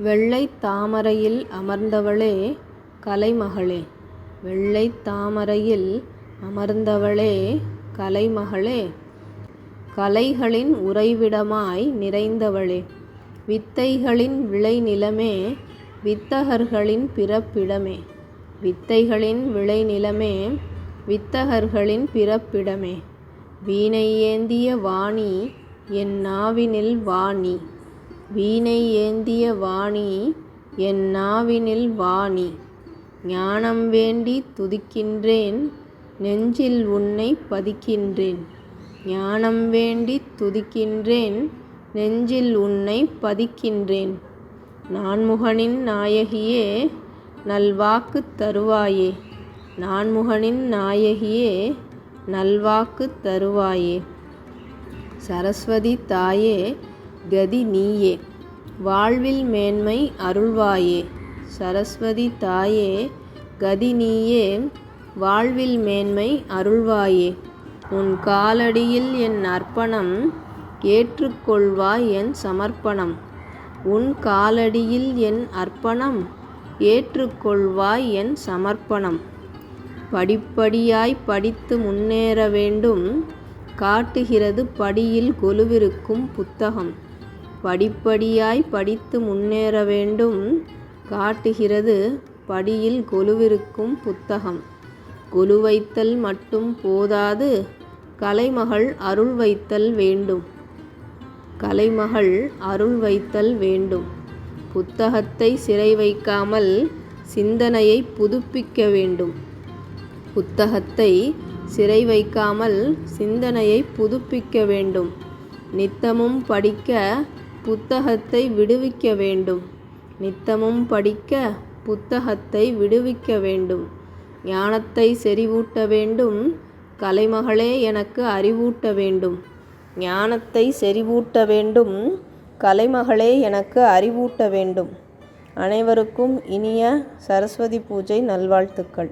வெள்ளை தாமரையில் அமர்ந்தவளே கலைமகளே வெள்ளை தாமரையில் அமர்ந்தவளே கலைமகளே கலைகளின் உறைவிடமாய் நிறைந்தவளே வித்தைகளின் விளைநிலமே வித்தகர்களின் பிறப்பிடமே வித்தைகளின் விளைநிலமே வித்தகர்களின் பிறப்பிடமே. வீணை ஏந்திய வாணி என் நாவினில் வாணி. வீணை ஏந்திய வாணி என் நாவினில் வாணி. ஞானம் வேண்டி துதிக்கின்றேன் நெஞ்சில் உன்னை பதிக்கின்றேன். ஞானம் வேண்டி துதிக்கின்றேன் நெஞ்சில் உன்னை பதிக்கின்றேன். நான்முகனின் நாயகியே நல்வாக்கு தருவாயே. நான்முகனின் நாயகியே நல்வாக்கு தருவாயே. சரஸ்வதி தாயே கதி நீயே. வாழ்வில் மேன்மை அருள்வாயே. சரஸ்வதி தாயே கதி நீயே. வாழ்வில் மேன்மை அருள்வாயே. உன் காலடியில் என் அர்ப்பணம் ஏற்றுக்கொள்வாய் என் சமர்ப்பணம். உன் காலடியில் என் அர்ப்பணம் ஏற்றுக்கொள்வாய் என் சமர்ப்பணம். படிப்படியாய் படித்து முன்னேற வேண்டும். காட்டுகிறது படியில் கொலுவிருக்கும் புத்தகம். படிப்படியாய் படித்து முன்னேற வேண்டும் காட்டுகிறது படியில் கொலுவிருக்கும் புத்தகம். கொலு வைத்தல் மட்டும் போதாது கலைமகள் அருள் வைத்தல் வேண்டும். கலைமகள் அருள் வைத்தல் வேண்டும். புத்தகத்தை சிறை வைக்காமல் சிந்தனையை புதுப்பிக்க வேண்டும். புத்தகத்தை சிறை வைக்காமல் சிந்தனையை புதுப்பிக்க வேண்டும். நித்தமும் படிக்க புத்தகத்தை விடுவிக்க வேண்டும். நித்தமும் படிக்க புத்தகத்தை விடுவிக்க வேண்டும். ஞானத்தை செறிவூட்ட வேண்டும். கலைமகளே எனக்கு அறிவூட்ட வேண்டும். ஞானத்தை செறிவூட்ட வேண்டும். கலைமகளே எனக்கு அறிவூட்ட வேண்டும். அனைவருக்கும் இனிய சரஸ்வதி பூஜை நல்வாழ்த்துக்கள்.